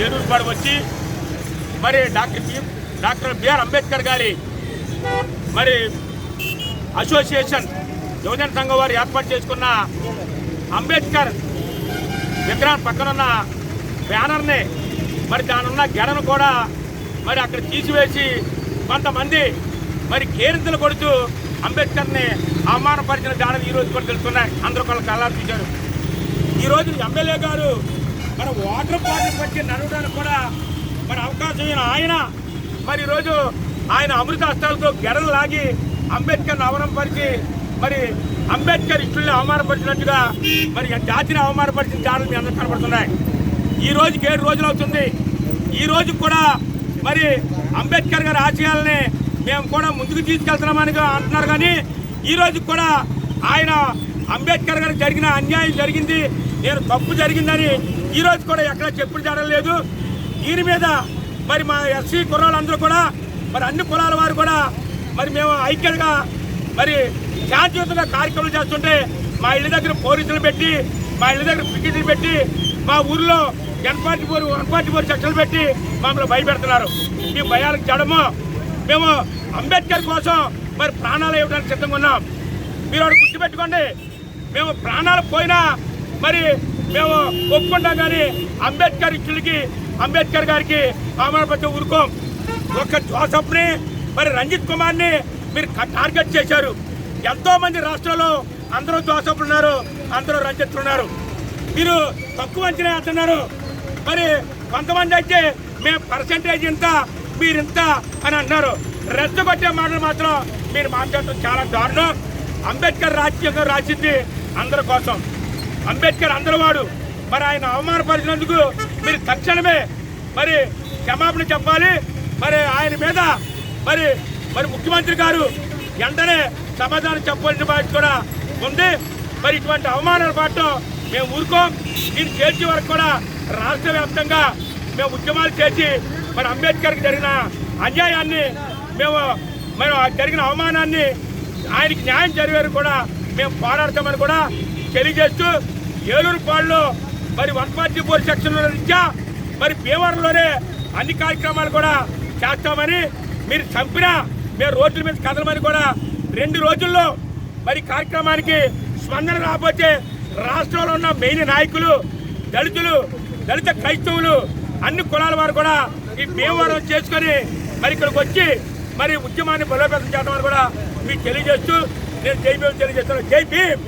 ఏలూరుపాడు వచ్చి మరి doctor B doctor BR Ambedkar గారి మరి అసోసియేషన్ యువజన సంఘం వారు ఏర్పాటు చేసుకున్న అంబేద్కర్ విగ్రహం పక్కనున్న బ్యానర్ని మరి దానున్న గెడను కూడా మరి అక్కడ తీసివేసి కొంతమంది మరి కేరింతలు కొడుతూ అంబేద్కర్ని అవమానపరిచిన దాని ఈ రోజు కూడా తెలుస్తున్నాయి అందరూ కూడా కళ్ళారు చూశారు. ఈ రోజు ఎమ్మెల్యే గారు మన వాటర్ బాటిల్ పట్టి నడవడానికి కూడా మరి అవకాశం ఆయన. మరి ఈరోజు ఆయన అమృత హస్తాలతో గెడలు లాగి అంబేద్కర్ని అవమానపరిచి మరి అంబేద్కర్ ఇష్టల్ని అవమానపరిచినట్టుగా మరి జాతిని అవమానపరిచిన దాడులు మీ అందరూ కనబడుతున్నాయి. ఈ రోజుకి ఏడు రోజులు అవుతుంది. ఈ రోజు కూడా మరి అంబేద్కర్ గారి ఆశయాలని మేము కూడా ముందుకు తీసుకెళ్తున్నామని అంటున్నారు. కానీ ఈ రోజు కూడా ఆయన అంబేద్కర్ గారికి జరిగిన అన్యాయం జరిగింది. నేను తప్పు జరిగిందని ఈ రోజు కూడా ఎక్కడ చెప్పుడు జరగలేదు దీని మీద మరి మా ఎస్సీ కుర్రాళ్ళందరూ కూడా మరి అన్ని కులాల వారు కూడా మరి మేము ఐక్యంగా మరి శాంతియుతంగా కార్యక్రమాలు చేస్తుంటే మా ఇళ్ళ దగ్గర పోలీసులు పెట్టి మా ఇళ్ళ దగ్గర పికెట్లు పెట్టి మా ఊర్లో one forty four one forty four సెక్షన్లు పెట్టి మమ్మల్ని భయపెడుతున్నారు. ఈ భయాలకు జడము. మేము అంబేద్కర్ కోసం మరి ప్రాణాలు ఇవ్వడానికి సిద్ధంగా ఉన్నాం. మీరు గుర్తుపెట్టుకోండి. మేము ప్రాణాలు పోయినా మరి మేము ఒప్పుకుంటాం కానీ అంబేద్కర్ ఇచ్చులకి అంబేద్కర్ గారికి అవమానపరిచే ఊరుకోం. ఒక జోసఫ్ని మరి రంజిత్ కుమార్ని మీరు టార్గెట్ చేశారు. ఎంతోమంది రాష్ట్రాల్లో అందరూ జోసఫ్లు ఉన్నారు అందరూ రంజిత్లు ఉన్నారు. మీరు తక్కువ అంచనా వేస్తున్నారు. మరి కొంతమంది అయితే మేము పర్సంటేజ్ ఇంత మీరు ఇంత అని అంటున్నారు రెచ్చగొట్టే మాటలు మాత్రం మీరు మాట్లాడటం చాలా దారుణం. అంబేద్కర్ రాజ్యాంగం రాసింది అందరి కోసం. అంబేద్కర్ అందరవాడు. మరి ఆయన అవమానపరిచినందుకు మీరు తక్షణమే మరి క్షమాపణ చెప్పాలి. మరి ఆయన మీద మరి మరి ముఖ్యమంత్రి గారు వెంటనే సమాధానం చెప్పవలసిన బాధ్యత కూడా ఉంది. మరి ఇటువంటి అవమానాల పాటు మేము ఊరుకోం. దీన్ని చేర్చే వరకు కూడా రాష్ట్ర వ్యాప్తంగా మేము ఉద్యమాలు చేసి మరి అంబేద్కర్కి జరిగిన అన్యాయాన్ని మేము మరి జరిగిన అవమానాన్ని ఆయనకి న్యాయం జరిగే కూడా మేము పోరాడతామని కూడా తెలియజేస్తూ ఏలూరుపాడులో మరి వన్ ఫార్టీ ఫోర్ సెక్షన్ రీత్యా మరి భీమవరంలోనే అన్ని కార్యక్రమాలు కూడా చేస్తామని మీరు చంపినా మేము రోడ్ల మీద కదలమని కూడా రెండు రోజుల్లో మరి కార్యక్రమానికి స్పందన రాకపోతే రాష్ట్రంలో ఉన్న మెయిన్ నాయకులు దళితులు దళిత క్రైస్తవులు అన్ని కులాల వారు కూడా ఈ భీమవరం చేసుకొని మరి ఇక్కడికి వచ్చి మరి ఉద్యమాన్ని బలోపేతం చేయడం కూడా మీకు తెలియజేస్తూ నేను జై భీమ్ తెలియజేస్తాను జై భీమ్.